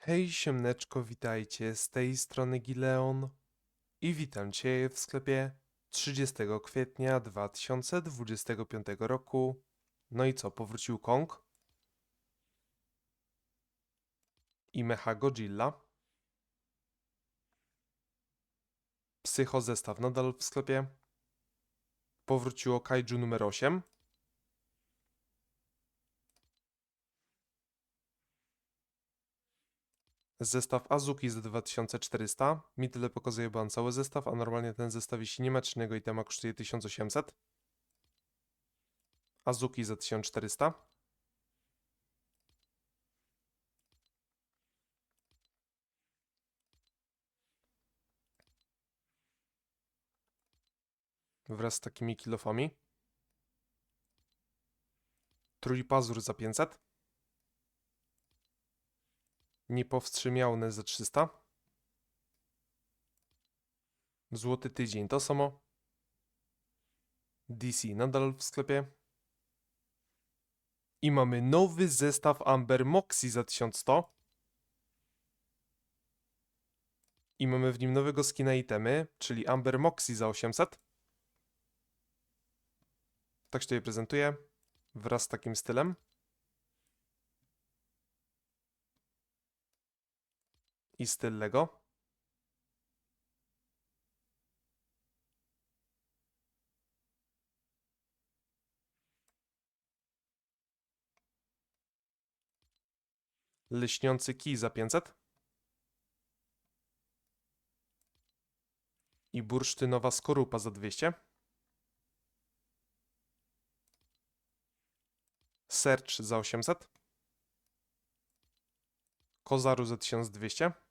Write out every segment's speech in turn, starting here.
Hej, siemneczko, witajcie, z tej strony Gileon i witam Cię w sklepie 30 kwietnia 2025 roku. No i co, powrócił Kong i Mecha Godzilla. Psycho zestaw nadal w sklepie. Powróciło Kaiju numer 8. Zestaw Azuki za 2400. Mi tyle pokazuje, bo mam cały zestaw, a normalnie ten zestaw, jeśli nie ma czynnego itema, kosztuje 1800. Azuki za 1400. Wraz z takimi kilofami. Trójpazur za 500. Niepowstrzymialny za 300. Złoty tydzień to samo. DC nadal w sklepie. I mamy nowy zestaw Amber Moxie za 1100. I mamy w nim nowego skina itemy, czyli Amber Moxie za 800. Tak się tutaj prezentuje. Wraz z takim stylem. I styl Lego. Lśniący kij za 500. I bursztynowa skorupa za 200. Search za 800. Kozaru za 1200.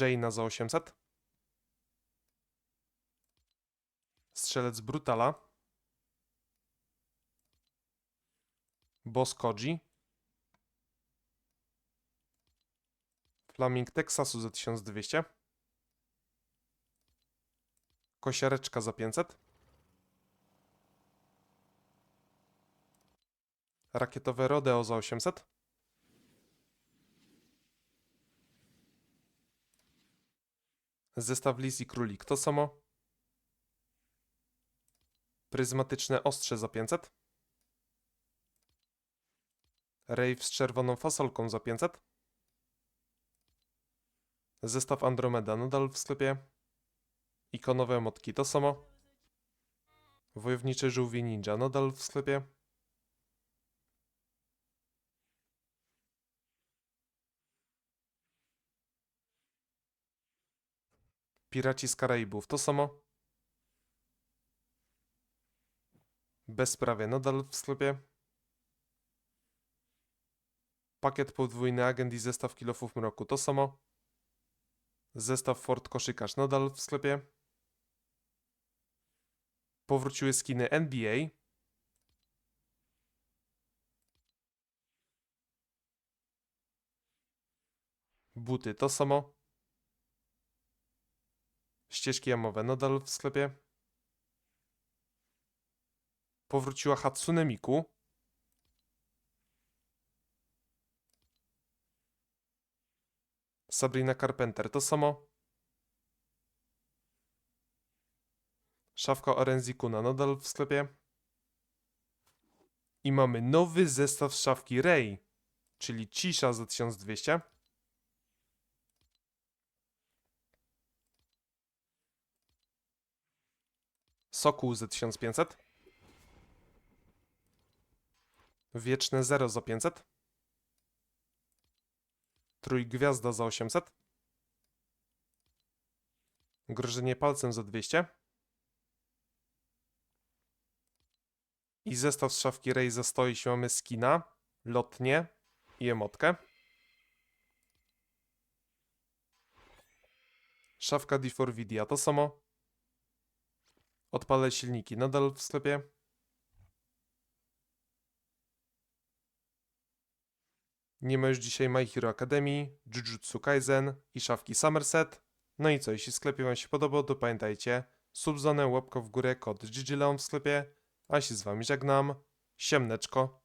Jaina za 800. Strzelec Brutala. Boss Koji. Flaming Texasu za 1200. Kosiareczka za 500. Rakietowe Rodeo za 800. Zestaw lis i królik to samo. Pryzmatyczne ostrze za 500. Rave z czerwoną fasolką za 500. Zestaw Andromeda nadal w sklepie. Ikonowe motki to samo. Wojownicze żółwie ninja nadal w sklepie. Piraci z Karaibów to samo. Bezprawie nadal w sklepie. Pakiet podwójny agent i zestaw kilofów mroku to samo. Zestaw Ford koszykarz nadal w sklepie. Powróciły skiny NBA. Buty to samo. Ścieżki jamowe nadal w sklepie. Powróciła Hatsune Miku. Sabrina Carpenter to samo. Szafka Orenzikuna nadal w sklepie. I mamy nowy zestaw szafki Rey, czyli Cisza za 1200. Sokół za 1500. Wieczne 0 za 500. Trójgwiazda za 800. Grożenie palcem za 200. I zestaw z szafki Ray za 100, jeśli mamy skina, lotnie i emotkę. Szafka D4 to samo. Odpalę silniki nadal w sklepie. Nie ma już dzisiaj My Hero Academy, Jujutsu Kaisen i szafki Somerset. No i co, jeśli sklepie Wam się podobał, to pamiętajcie, subzonę, łapkę w górę, kod GGLeon w sklepie, a się z Wami żegnam, siemneczko.